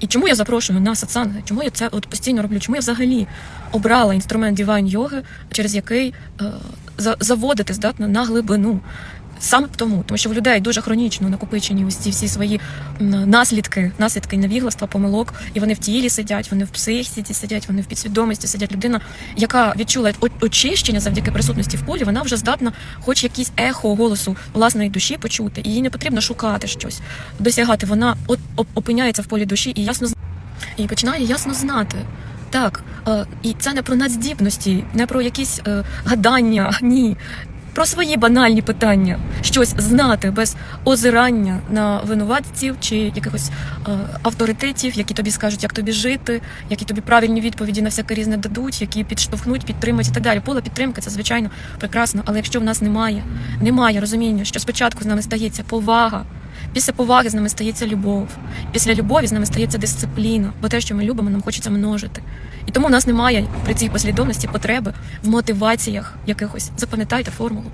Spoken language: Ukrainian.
І чому я запрошую на сатсанги? Чому я це от постійно роблю? Чому я взагалі обрала інструмент дівайн йоги, через який е, за- заводити здатна на глибину? Саме тому, тому що в людей дуже хронічно накопичені ось ці всі свої наслідки, наслідки невігластва, помилок, і вони в тілі сидять, вони в психіці сидять, вони в підсвідомості сидять. Людина, яка відчула очищення завдяки присутності в полі, вона вже здатна, хоч якийсь ехо голосу власної душі почути, і їй не потрібно шукати щось, досягати. Вона от опиняється в полі душі і ясно і починає ясно знати. Так, е, і це не про надздібності, не про якісь е, гадання, ні. Про свої банальні питання, щось знати без озирання на винуватців чи якихось е, авторитетів, які тобі скажуть, як тобі жити, які тобі правильні відповіді на всяке різне дадуть, які підштовхнуть, підтримують і так далі. Поле підтримки це звичайно прекрасно. Але якщо в нас немає, немає розуміння, що спочатку з нами стається повага, після поваги з нами стається любов, після любові з нами стається дисципліна, бо те, що ми любимо, нам хочеться множити. І тому у нас немає при цій послідовності потреби в мотиваціях якихось. Запам'ятайте формулу.